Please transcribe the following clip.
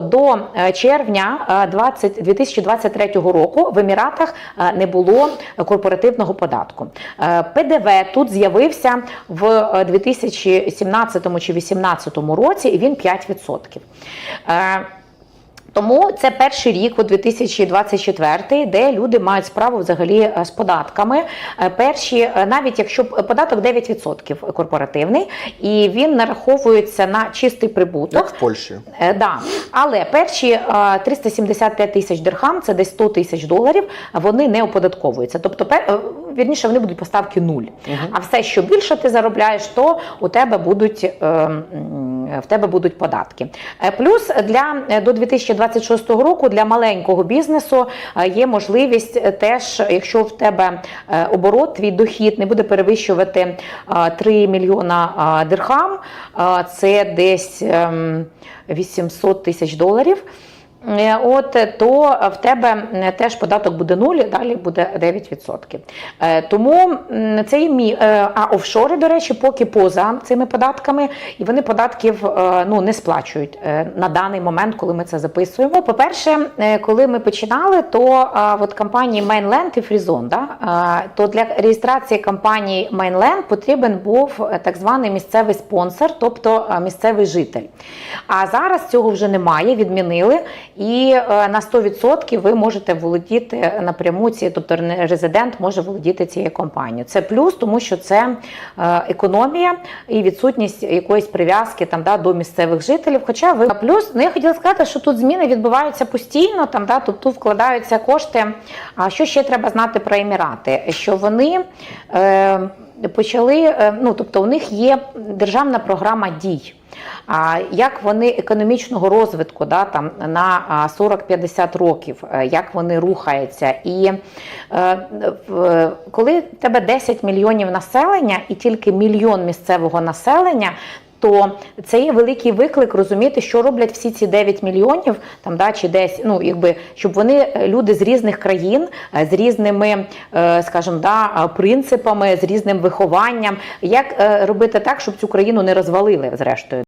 До е, червня е, 20 2023 року в Еміратах е, не було корпоративного податку. Е, ПДВ тут з'явився в е, 2017 чи 2018 році, і він 5%. Тому це перший рік, у 2024, де люди мають справу взагалі е, з податками. Е, Перші, е, навіть якщо податок 9% корпоративний, і він нараховується на чистий прибуток. Як в Польщі. Да. Але перші е, 375 тисяч дирхам, це десь 100 тисяч доларів, вони не оподатковуються. Тобто, вірніше, вони будуть поставки нуль. А все, що більше ти заробляєш, то у тебе будуть, е, в тебе будуть податки. Е, Плюс для е, до 2026 року для маленького бізнесу е, є можливість е, теж, якщо в тебе е, оборот, твій дохід не буде перевищувати е, 3 мільйона е, дирхам, е, це десь ем, 800 тисяч доларів. Е, От е, то в тебе е, теж податок буде нуль, далі буде 9%. Е, Тому це є мі... е, а офшори, до речі, поки поза цими податками, і вони податків ну не сплачують на даний момент, коли ми це записуємо. По-перше, коли ми починали, то от компанії Mainland і Freezone, да, то для реєстрації компанії Mainland потрібен був так званий місцевий спонсор, тобто місцевий житель. А зараз цього вже немає, відмінили. І е, на 100% ви можете володіти напряму цією, тобто резидент може володіти цією компанією. Це плюс, тому що це е, економія і відсутність якоїсь прив'язки там да до місцевих жителів. Хоча ви плюс, ну я хотіла сказати, що тут зміни відбуваються постійно. Там да тут вкладаються кошти. А що ще треба знати про Емірати? Що вони е, почали, е, ну тобто у них є державна програма дій. А як вони економічного розвитку да, там, на а, 40-50 років, е, як вони рухаються. І е, коли в тебе 10 мільйонів населення і тільки мільйон місцевого населення, то це є великий виклик розуміти, що роблять всі ці 9 мільйонів, там да чи десь, ну якби щоб вони е, люди з різних країн, е, з різними, е, скажімо, да, принципами, з різним вихованням, як робити так, щоб цю країну не розвалили зрештою.